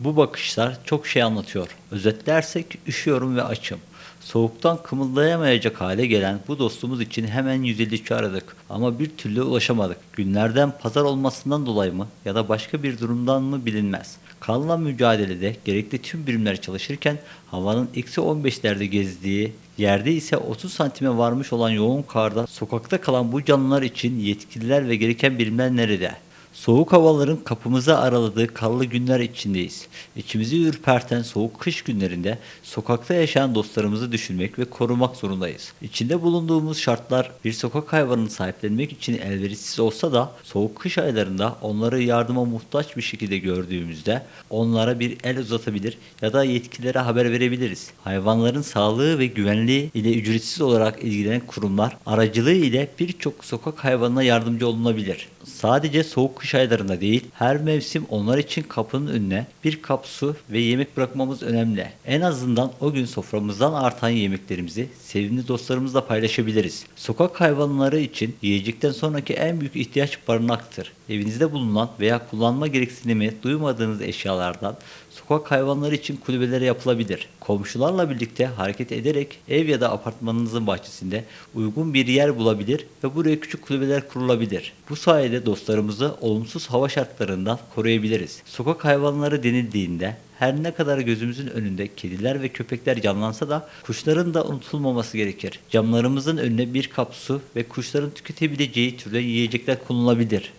Bu bakışlar çok şey anlatıyor. Özetlersek üşüyorum ve açım. Soğuktan kımıldayamayacak hale gelen bu dostumuz için hemen 153 aradık ama bir türlü ulaşamadık. Günlerden pazar olmasından dolayı mı ya da başka bir durumdan mı bilinmez. Kanla mücadelede gerekli tüm birimler çalışırken havanın eksi 15'lerde gezdiği yerde ise 30 santime varmış olan yoğun karda sokakta kalan bu canlılar için yetkililer ve gereken birimler nerede? Soğuk havaların kapımızı araladığı karlı günler içindeyiz. İçimizi ürperten soğuk kış günlerinde sokakta yaşayan dostlarımızı düşünmek ve korumak zorundayız. İçinde bulunduğumuz şartlar bir sokak hayvanını sahiplenmek için elverişsiz olsa da soğuk kış aylarında onları yardıma muhtaç bir şekilde gördüğümüzde onlara bir el uzatabilir ya da yetkililere haber verebiliriz. Hayvanların sağlığı ve güvenliği ile ücretsiz olarak ilgilenen kurumlar aracılığı ile birçok sokak hayvanına yardımcı olunabilir. Sadece soğuk kış aylarında değil, her mevsim onlar için kapının önüne bir kap su ve yemek bırakmamız önemli. En azından o gün soframızdan artan yemeklerimizi sevimli dostlarımızla paylaşabiliriz. Sokak hayvanları için yiyecekten sonraki en büyük ihtiyaç barınaktır. Evinizde bulunan veya kullanma gereksinimi duymadığınız eşyalardan sokak hayvanları için kulübeleri yapılabilir. Komşularla birlikte hareket ederek ev ya da apartmanınızın bahçesinde uygun bir yer bulabilir ve buraya küçük kulübeler kurulabilir. Bu sayede dostlarımızı olumsuz hava şartlarından koruyabiliriz. Sokak hayvanları denildiğinde her ne kadar gözümüzün önünde kediler ve köpekler canlansa da kuşların da unutulmaması gerekir. Camlarımızın önüne bir kap su ve kuşların tüketebileceği türde yiyecekler konulabilir.